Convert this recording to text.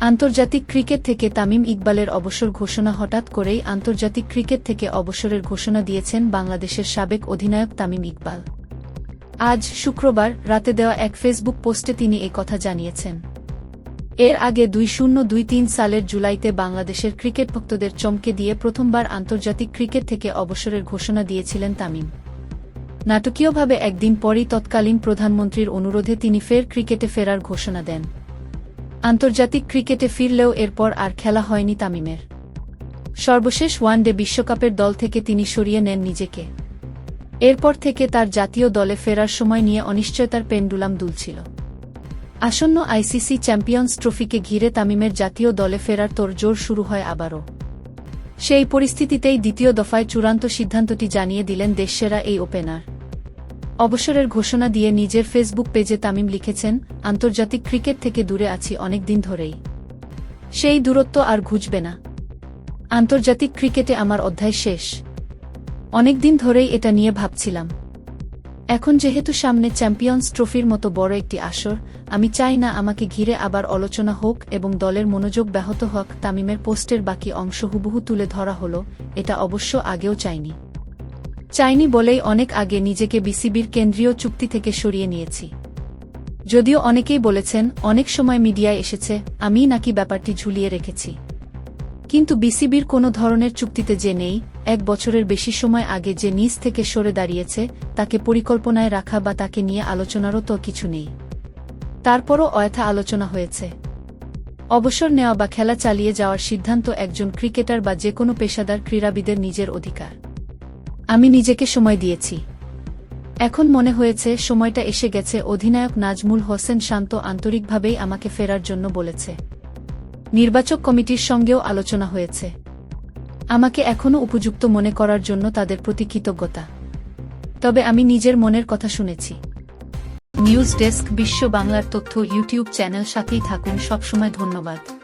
আন্তর্জাতিক ক্রিকেট থেকে তামিম ইকবালের অবসর ঘোষণা হঠাৎ করেই আন্তর্জাতিক ক্রিকেট থেকে অবসরের ঘোষণা দিয়েছেন বাংলাদেশের সাবেক অধিনায়ক তামিম ইকবাল। আজ শুক্রবার রাতে দেওয়া এক ফেসবুক পোস্টে তিনি এ কথা জানিয়েছেন। এর আগে দুই শূন্য দুই তিন সালের জুলাইতে বাংলাদেশের ক্রিকেট ভক্তদের চমকে দিয়ে প্রথমবার আন্তর্জাতিক ক্রিকেট থেকে অবসরের ঘোষণা দিয়েছিলেন তামিম। নাটকীয়ভাবে একদিন পরই তৎকালীন প্রধানমন্ত্রীর অনুরোধে তিনি ফের ক্রিকেটে ফেরার ঘোষণা দেন। আন্তর্জাতিক ক্রিকেটে ফিরলেও এরপর আর খেলা হয়নি তামিমের। সর্বশেষ ওয়ানডে বিশ্বকাপের দল থেকে তিনি সরিয়ে নেন নিজেকে। এরপর থেকে তার জাতীয় দলে ফেরার সময় নিয়ে অনিশ্চয়তার পেন্ডুলাম দুলছিল। আসন্ন আইসিসি চ্যাম্পিয়ন্স ট্রফিকে ঘিরে তামিমের জাতীয় দলে ফেরার তোড়জোড় শুরু হয় আবারও। সেই পরিস্থিতিতেই দ্বিতীয় দফায় চূড়ান্ত সিদ্ধান্তটি জানিয়ে দিলেন দেশসেরা এই ওপেনার। অবসরের ঘোষণা দিয়ে নিজের ফেসবুক পেজে তামিম লিখেছেন, আন্তর্জাতিক ক্রিকেট থেকে দূরে আছি অনেক দিন ধরেই। সেই দূরত্ব আর ঘুচবে না। আন্তর্জাতিক ক্রিকেটে আমার অধ্যায় শেষ। অনেক দিন ধরেই এটা নিয়ে ভাবছিলাম। এখন যেহেতু সামনে চ্যাম্পিয়ন্স ট্রফির মতো বড় একটি আসর, আমি চাই না আমাকে ঘিরে আবার আলোচনা হোক এবং দলের মনোযোগ ব্যাহত হোক তামিমের পোস্টের বাকি অংশ হুবহু তুলে ধরা হল, এটা অবশ্য আগেও চাইনি। চাইনি বলেই অনেক আগে নিজেকে বিসিবির কেন্দ্রীয় চুক্তি থেকে সরিয়ে নিয়েছি। যদিও অনেকেই বলেছেন, অনেক সময় মিডিয়ায় এসেছে, আমি নাকি ব্যাপারটি ঝুলিয়ে রেখেছি। কিন্তু বিসিবির কোনো ধরনের চুক্তিতে যে নেই, এক বছরের বেশি সময় আগে যে নিজ থেকে সরে দাঁড়িয়েছে, তাকে পরিকল্পনায় রাখা বা তাকে নিয়ে আলোচনারও তো কিছু নেই। তারপরও অয়থা আলোচনা হয়েছে। অবসর নেওয়া বা খেলা চালিয়ে যাওয়ার সিদ্ধান্ত একজন ক্রিকেটার বা যে কোনো পেশাদার ক্রীড়াবিদের নিজের অধিকার। আমি নিজেকে সময় দিয়েছি। এখন মনে হয়েছে, সময়টা এসে গেছে, অধিনায়ক নাজমুল হোসেন শান্ত আন্তরিকভাবেই আমাকে ফেরার জন্য বলেছে। নির্বাচক কমিটির সঙ্গেও আলোচনা হয়েছে। আমাকে এখনও উপযুক্ত মনে করার জন্য তাদের প্রতি কৃতজ্ঞতা। তবে আমি নিজের মনের কথা শুনেছি। নিউজ ডেস্ক বিশ্ব বাংলার তথ্য ইউটিউব চ্যানেল সাথেই থাকুন, সবসময় ধন্যবাদ।